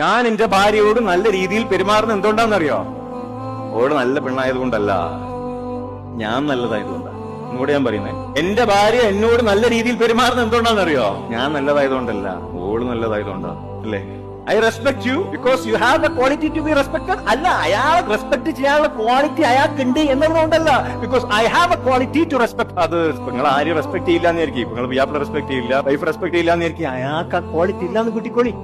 ഞാൻ എന്റെ ഭാര്യയോട് നല്ല രീതിയിൽ പെരുമാറുന്ന എന്തുകൊണ്ടാണെന്നറിയോ? ഓട് നല്ല പെണ്ണായതുകൊണ്ടല്ല. ഞാൻ നല്ലതായതുകൊണ്ടാണ് ഇങ്ങോട്ട് ഞാൻ പറയുന്നത് എന്റെ ഭാര്യ എന്നോട് നല്ല രീതിയിൽ പെരുമാറുന്ന എന്തുകൊണ്ടാണെന്നറിയോ? ഞാൻ നല്ലതായതുകൊണ്ടല്ല. ഓൾ നല്ലതായതുകൊണ്ടാ. അല്ലേ? I respect you because you have the quality to be respected അല്ല അയാളെ റെസ്പെക്ട് ചെയ്യാനുള്ള ക്വാളിറ്റി അയാൾക്കുണ്ട് എന്നുള്ളതുകൊണ്ടല്ല. Because I have a quality to respect അത് നിങ്ങൾ ആരും റെസ്പെക്ട് ചെയ്യില്ല എന്നായിരിക്കും നിങ്ങൾ വ്യാപാരം റെസ്പെക്ട് ചെയ്യില്ല വൈഫ് റെസ്പെക്ട് ചെയ്യില്ല എന്നായിരിക്കും അയാൾക്ക് ആ ക്വാളിറ്റി ഇല്ലാന്ന് കൂട്ടിക്കോളി.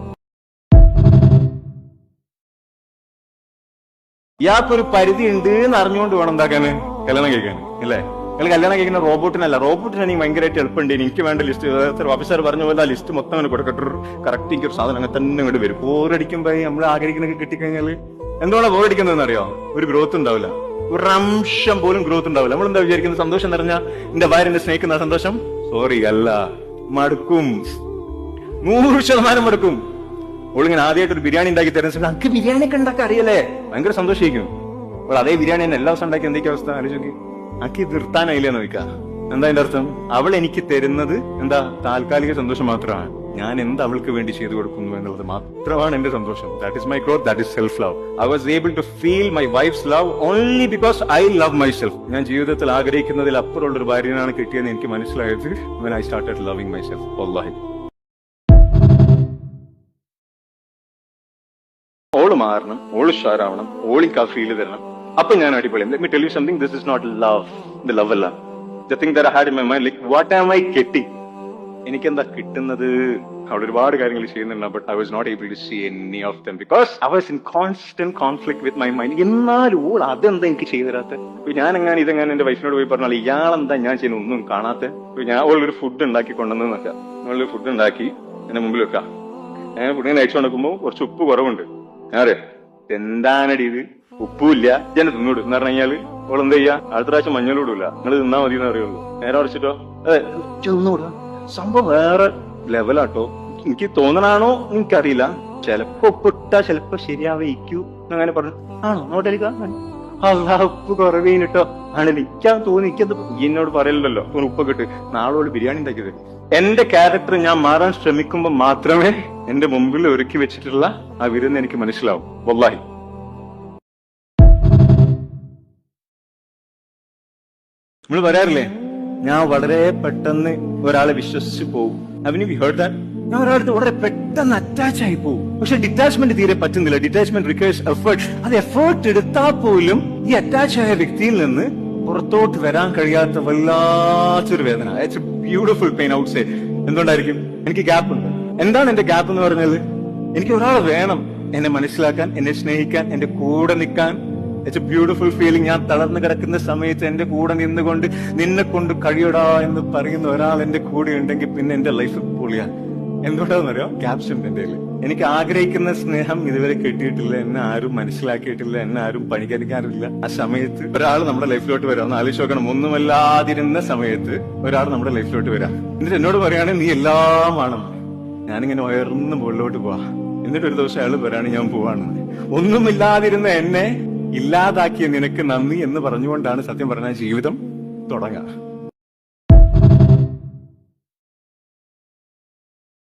ഇയാൾക്കൊരു പരിധി ഉണ്ട് എന്ന് അറിഞ്ഞുകൊണ്ട് വേണം എന്താക്കാന് കല്യാണം കഴിക്കാൻ അല്ലേ നിങ്ങൾ കല്യാണം കഴിക്കുന്ന റോബോട്ടിനല്ല. റോബോട്ടിന് എനിക്ക് ഭയങ്കരമായിട്ട് എളുപ്പമുണ്ട്. എനിക്ക് വേണ്ട ലിസ്റ്റ് ഓഫീസർ പറഞ്ഞ പോലെ ആ ലിസ്റ്റ് മൊത്തം അങ്ങനെ കൊടുക്കട്ടു കറക്റ്റ് എനിക്ക് ഒരു സാധനം അങ്ങനെ തന്നെ ഇങ്ങോട്ട് വരും. ബോറടിക്കുമ്പോ നമ്മൾ ആഗ്രഹിക്കുന്നൊക്കെ കിട്ടിക്കഴിഞ്ഞാൽ എന്തുകൊണ്ടാണ് ബോറടിക്കുന്നതെന്ന് അറിയോ? ഒരു ഗ്രോത്ത് ഉണ്ടാവില്ല. ഒരു അംശം പോലും ഗ്രോത്ത് ഉണ്ടാവില്ല. നമ്മൾ എന്താ വിചാരിക്കുന്നത് സന്തോഷം നിറഞ്ഞ എന്റെ എന്നെ സ്നേഹിക്കുന്ന സന്തോഷം? സോറി അല്ല. മടുക്കും. നൂറ് ശതമാനം മടുക്കും. ഓളിങ്ങനെ ആദ്യമായിട്ട് ഒരു ബിരിയാണി ഉണ്ടാക്കി തരുന്ന സമയത്ത് അനക്ക് ബിരിയാണി ഒക്കെ ഉണ്ടാക്കാൻ അറിയല്ലേ? ഭയങ്കര സന്തോഷിക്കും. അപ്പോൾ അതേ ബിരിയാണി തന്നെ എല്ലാ ദിവസം ഉണ്ടാക്കി എന്തൊക്കെ അവസ്ഥ? ആലോചിക്ക് ആക്കി നിർത്താനായില്ലേ? നോക്കാം എന്താ അതിന്റെ അർത്ഥം? അവൾ എനിക്ക് തരുന്നത് എന്താ? താൽക്കാലിക സന്തോഷം മാത്രമാണ്. ഞാൻ എന്ത് അവൾക്ക് വേണ്ടി ചെയ്തു കൊടുക്കുന്നു എന്നുള്ളത് മാത്രമാണ് എന്റെ സന്തോഷം. That is my growth that is self love I was able to feel my wife's love only because I love myself ഞാൻ ജീവിതത്തിൽ ആഗ്രഹിക്കുന്നതിൽ അപ്പുറമുള്ള ഒരു ഭാര്യനാണ് കിട്ടിയെന്ന് എനിക്ക് മനസ്സിലായത് when I started loving myself all മാറണം ഓൾ ഉഷാറാവണം ഓളി ആ ഫീൽ തരണം. അപ്പൊ ഞാൻ അടിപൊളി. Let me tell you something this is not love the love അല്ല. The thing that I had in my mind like what am I കെട്ടി എനിക്കെന്താ കിട്ടുന്നത്? അവിടെ ഒരുപാട് കാര്യങ്ങൾ ചെയ്യുന്നുണ്ട് but I was not able to see any of them because I was in constant conflict with my mind എന്നാലും ഓൾ അതെന്താ എനിക്ക് ചെയ്തു തരാത്ത? ഞാൻ എങ്ങനെ ഇതെങ്ങനെ എന്റെ വൈഫിനോട് പോയി പറഞ്ഞാൽ ഇയാളെന്താ ഞാൻ ചെയ്യുന്ന ഒന്നും കാണാത്ത? ഞാൻ ഓളൊരു ഫുഡ് ഉണ്ടാക്കി കൊണ്ടുവന്ന് നോക്കാം നമ്മളൊരു ഫുഡ് ഉണ്ടാക്കി എന്റെ മുമ്പിൽ വെക്കാം. ഞാൻ ഫുഡിനെ അയച്ചു കൊടുക്കുമ്പോൾ കുറച്ച് ഉപ്പ് കുറവുണ്ട്. അറിയാം എന്താണടി ഇത്? ഉപ്പുമില്ല. ജന തിന്നൂടും? എന്ന് പറഞ്ഞു കഴിഞ്ഞാൽ ഓൾ എന്താ ചെയ്യാ? അടുത്ത പ്രാവശ്യം മഞ്ഞളൂടില്ല നിങ്ങൾ തിന്നാ മതി എന്ന് അറിയുള്ളൂ നേരെ ഉറച്ചിട്ടോ അതെ സംഭവം വേറെ ലെവലാട്ടോ. എനിക്ക് തോന്നണാണോ? എനിക്കറിയില്ല. ചിലപ്പോ ഉപ്പിട്ടാ ചിലപ്പോ ശരിയാവേക്കൂ അങ്ങനെ പറഞ്ഞു. ആണോ? നോട്ടെടുക്ക അല്ലാ ഉപ്പ് കുറവീനിട്ടോ ആണ് നിൽക്കാൻ തോന്നി. എനിക്കത് എന്നോട് പറയലല്ലോ ഉപ്പ് ഇട്ട് നാളെ ഒരു ബിരിയാണി ഉണ്ടാക്കിയത്. എന്റെ ക്യാരക്ടർ ഞാൻ മാറാൻ ശ്രമിക്കുമ്പോൾ മാത്രമേ എന്റെ മുമ്പിൽ ഒരുക്കി വെച്ചിട്ടുള്ള ആ വിരുന്ന് എനിക്ക് മനസ്സിലാവും. വല്ലാഹി. നമ്മൾ പറയാറില്ലേ ഞാൻ വളരെ പെട്ടെന്ന് ഒരാളെ വിശ്വസിച്ച് പോകും. അവന് ഹേർഡ് ഞാൻ ഒരാളടുത്ത് വളരെ പെട്ടെന്ന് അറ്റാച്ച് ആയി പോകും. പക്ഷെ ഡിറ്റാച്ച്മെന്റ് തീരെ പറ്റുന്നില്ല. ഡിറ്റാച്ച്മെന്റ് റിക്വയർസ് എഫേർട്ട് അത് എഫേർട്ട് എടുത്താൽ പോലും ഈ അറ്റാച്ച് ആയ വ്യക്തിയിൽ നിന്ന് പുറത്തോട്ട് വരാൻ കഴിയാത്ത വല്ലാത്തൊരു വേദന. It's beautiful pain outside എന്തുകൊണ്ടായിരിക്കും? എനിക്ക് ഗ്യാപ്പ് ഉണ്ട്. എന്താണ് എന്റെ ഗ്യാപ്പ് എന്ന് പറഞ്ഞത്? എനിക്ക് ഒരാൾ വേണം എന്നെ മനസ്സിലാക്കാൻ എന്നെ സ്നേഹിക്കാൻ എന്റെ കൂടെ നിൽക്കാൻ. ഇറ്റ്സ് എ ബ്യൂട്ടിഫുൾ ഫീലിംഗ് ഞാൻ തളർന്നു കിടക്കുന്ന സമയത്ത് എന്റെ കൂടെ നിന്നുകൊണ്ട് നിന്നെ കൊണ്ട് കഴിയടാ എന്ന് പറയുന്ന ഒരാൾ എന്റെ കൂടെ ഉണ്ടെങ്കിൽ പിന്നെ എന്റെ ലൈഫ് പൊളിയാണ്. എന്തുകൊണ്ടാണെന്നറിയോ ക്യാപ്ഷൻ എന്റെ. എനിക്ക് ആഗ്രഹിക്കുന്ന സ്നേഹം ഇതുവരെ കിട്ടിയിട്ടില്ല. എന്നെ ആരും മനസ്സിലാക്കിയിട്ടില്ല. എന്നെ ആരും പണിക്കരിക്കാറില്ല ആ സമയത്ത് ഒരാൾ നമ്മുടെ ലൈഫിലോട്ട് വരാം. ഒന്ന് ആലോചിച്ച് ഒന്നുമല്ലാതിരുന്ന സമയത്ത് ഒരാൾ നമ്മുടെ ലൈഫിലോട്ട് വരാം. എന്നിട്ട് എന്നോട് പറയുകയാണെങ്കിൽ നീ എല്ലാം വേണം ഞാനിങ്ങനെ ഉയർന്ന് മുകളിലോട്ട് പോവാ. എന്നിട്ട് ഒരു ദിവസം അയാൾ വരാണ് ഞാൻ പോവാണ്. ഒന്നുമില്ലാതിരുന്ന എന്നെ ഇല്ലാതാക്കിയ നിനക്ക് നന്ദി എന്ന് പറഞ്ഞുകൊണ്ടാണ് സത്യം പറഞ്ഞ ജീവിതം തുടങ്ങുക